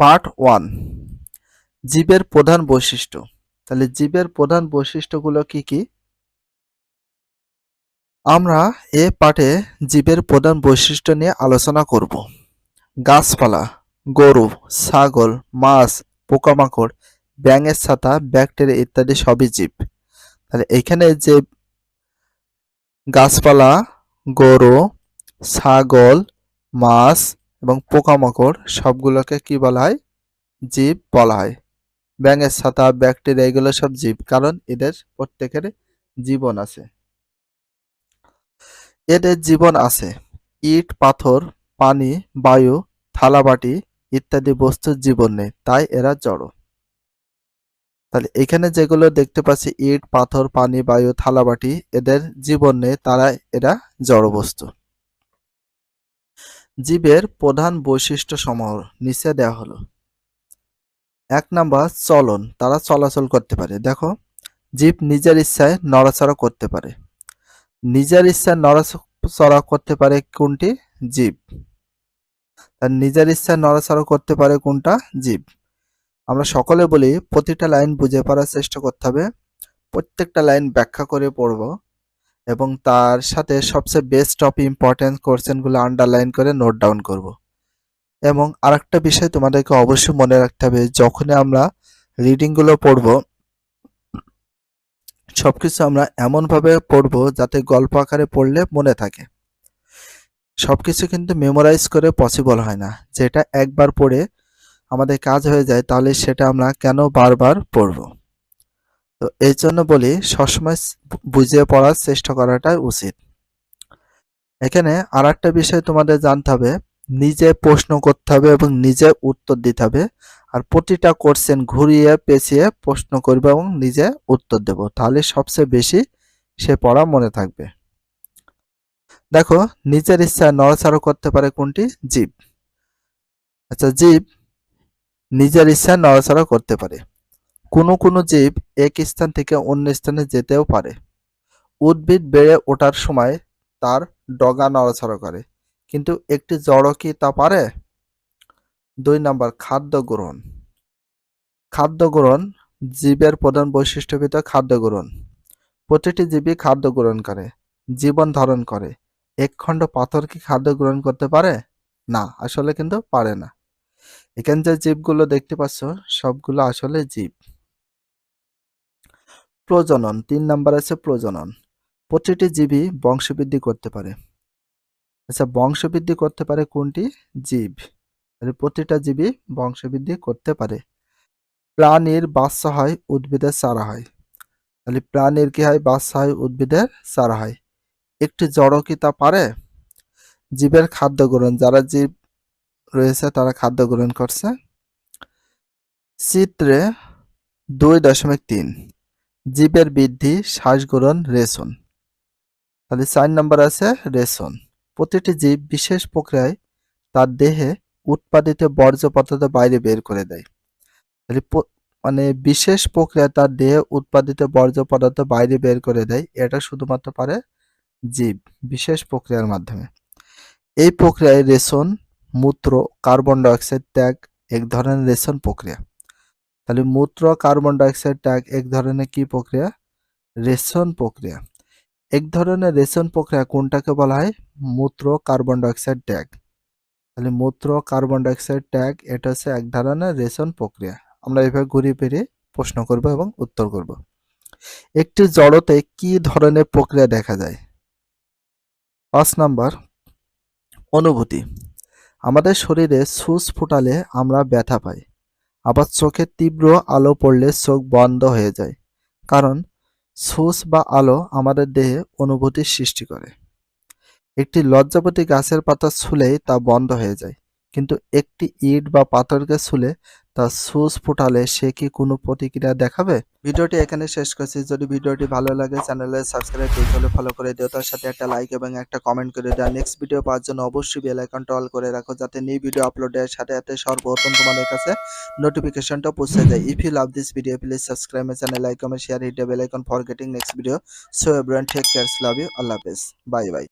Part one, জীবের প্রধান বৈশিষ্ট্য। তাহলে জীবের প্রধান বৈশিষ্ট্যগুলো কি কি? আমরা এ পাঠে জীবের প্রধান বৈশিষ্ট্য নিয়ে আলোচনা করব। গাছপালা, গরু, ছাগল, মাছ, পোকামাকড়, ব্যাঙের ছাতা, ব্যাকটেরিয়া ইত্যাদি সবই জীব। তাহলে এখানে যে গাছপালা, গরু, ছাগল, মাছ পোকামাকড়, সবগুলোকে কি বলা হয়? জীব বলা হয়। ব্যাঙের ছাতা, ব্যাকটেরিয়া, এগুলো সব জীব, কারণ এদের প্রত্যেকের জীবন আছে। এদের জীবন আছে। ইট, পাথর, পানি, বায়ু, থালাবাটি ইত্যাদি বস্তুর জীবন নেই, তাই এরা জড়। তাহলে এখানে যেগুলো দেখতে পাচ্ছি, ইট, পাথর, পানি, বায়ু, থালাবাটি, এদের জীবন নেই তারা এরা জড় বস্তু। জীবের প্রধান বৈশিষ্ট্য সমূহ নিচে দেওয়া হলো। এক নাম্বার, চলন। তারা চলাচল করতে পারে। দেখো, জীব নিজের ইচ্ছায় নড়াচড়া করতে পারে। নিজের ইচ্ছায় নড়াচড়া করতে পারে কোনটি? জীব। তার নিজের ইচ্ছায় নড়াচড়া করতে পারে কোনটা? জীব। আমরা সকলে বলি, প্রতিটা লাইন বুঝে পড়ার চেষ্টা করতে হবে। প্রত্যেকটা লাইন ব্যাখ্যা করে পড়ব। এবং তার সাথে সবচেয়ে বেস্ট অফ ইম্পর্টেন্ট কোশ্চেনগুলো আন্ডারলাইন করে নোট ডাউন করব। এবং আরেকটা বিষয় তোমাদেরকে অবশ্যই মনে রাখতে হবে, যখনই আমরা রিডিংগুলো পড়ব, সবকিছু আমরা এমনভাবে পড়ব যাতে গল্প আকারে পড়লে মনে থাকে। সবকিছু কিন্তু মেমোরাইজ করে পসিবল হয় না। যেটা একবার পড়ে আমাদের কাজ হয়ে যায়, তাহলে সেটা আমরা কেন বারবার পড়ব? তো এই জন্য বলি সবসময় বুঝিয়ে পড়ার চেষ্টা করাটাই উচিত। এখানে আর একটা বিষয় তোমাদের জানতে হবে, নিজে প্রশ্ন করতে হবে এবং নিজে উত্তর দিতে হবে। আর প্রতিটা কোশ্চেন ঘুরিয়ে পেঁচিয়ে প্রশ্ন করবে এবং নিজে উত্তর দেব, তাহলে সবচেয়ে বেশি সে পড়া মনে থাকবে। দেখো, নিজের ইচ্ছায় নড়াচড়া করতে পারে কোনটি? জীব। আচ্ছা জীব নিজের ইচ্ছায় নড়াচড়া করতে পারে। কোনো কোনো জীব এক স্থান থেকে অন্য স্থানে যেতেও পারে। উদ্ভিদ বেড়ে ওঠার সময় তার ডগা নড়াচড়া করে। কিন্তু একটি জড় কি তা পারে? দুই নাম্বার, খাদ্য গ্রহণ। খাদ্য গ্রহণ জীবের প্রধান বৈশিষ্ট্য খাদ্য গ্রহণ। প্রতিটি জীবই খাদ্য গ্রহণ করে, জীবন ধারণ করে। এক খণ্ড পাথর কি খাদ্য গ্রহণ করতে পারে? না, আসলে কিন্তু পারে না। এখানে যে জীবগুলো দেখতে পাচ্ছ, সবগুলো আসলে জীব। প্রজনন, তিন নাম্বার আছে প্রজনন। প্রতিটি জীবই বংশবৃদ্ধি করতে পারে। আচ্ছা বংশবৃদ্ধি করতে পারে কোনটি? জীব। প্রতিটা জীবই বংশবৃদ্ধি করতে পারে। প্রাণীর বাচ্চা হয় উদ্ভিদের চারা হয় তাহলে প্রাণীর কি হয়? বাচ্চা হয় উদ্ভিদের চারা হয় একটি জড় কি তা পারে? জীবের খাদ্য গ্রহণ, যারা জীব রয়েছে তারা খাদ্য গ্রহণ করছে। চিত্রে দুই দশমিক তিন। জীবের বৃদ্ধি শ্বাস গ্রহণ রেশন। তাহলে চার নম্বর আছে রেশন। প্রতিটি জীব বিশেষ প্রক্রিয়ায় তার দেহে উৎপাদিত বর্জ্য পদার্থ বাইরে বের করে দেয়। তাহলে মানে বিশেষ প্রক্রিয়া তার দেহে উৎপাদিত বর্জ্য পদার্থ বাইরে বের করে দেয়, এটা শুধুমাত্র পারে জীব, বিশেষ প্রক্রিয়ার মাধ্যমে। এই প্রক্রিয়ায় রেশন, মূত্র, কার্বন ডাইঅক্সাইড, ত্যাগ, এক ধরনের রেশন প্রক্রিয়া। তাহলে মূত্র কার্বন ডাইঅক্সাইড ত্যাগ এক ধরনের কি প্রক্রিয়া? রেশন প্রক্রিয়া। এক ধরনের রেশন প্রক্রিয়া কোনটাকে বলা হয়? মূত্র কার্বন ডাইঅক্সাইড ট্যাগ। তাহলে মূত্র কার্বন ডাইঅক্সাইড ট্যাগ এটা হচ্ছে এক ধরনের রেশন প্রক্রিয়া। আমরা এভাবে ঘুরিয়ে ফিরিয়ে প্রশ্ন করব এবং উত্তর করব। একটি জড়তে কি ধরনের প্রক্রিয়া দেখা যায়? পাঁচ নাম্বার, অনুভূতি। আমাদের শরীরে সুচ ফুটালে আমরা ব্যথা পাই। আবার চোখে তীব্র আলো পড়লে চোখ বন্ধ হয়ে যায়। কারণ সুস বা আলো আমাদের দেহে অনুভূতির সৃষ্টি করে। একটি লজ্জাপতি গাছের পাতা ছুলেই তা বন্ধ হয়ে যায়। কিন্তু একটি ইট বা পাথরকে ছুলে তা সুচ ফুটালে সে কি কোনো প্রতিক্রিয়া দেখাবে? ভিডিওটি এখানে শেষ করছি। যদি ভিডিওটি ভালো লাগে চ্যানেলে সাবস্ক্রাইব পেজ হলে ফলো করে দিও। তার সাথে একটা লাইক এবং একটা কমেন্ট করে দেওয়া নেক্সট ভিডিও পাওয়ার জন্য অবশ্যই বেল আইকনটা অল করে রাখো যাতে নিউ ভিডিও আপলোডের সাথে সাথে সর্বপ্রথম তোমাদের কাছে নোটিফিকেশনটা পৌঁছে যায়। If you love this video please subscribe my channel like comment share hit bell icon for getting next video so everyone take cares love you আল্লাহ হাফেজ। Bye bye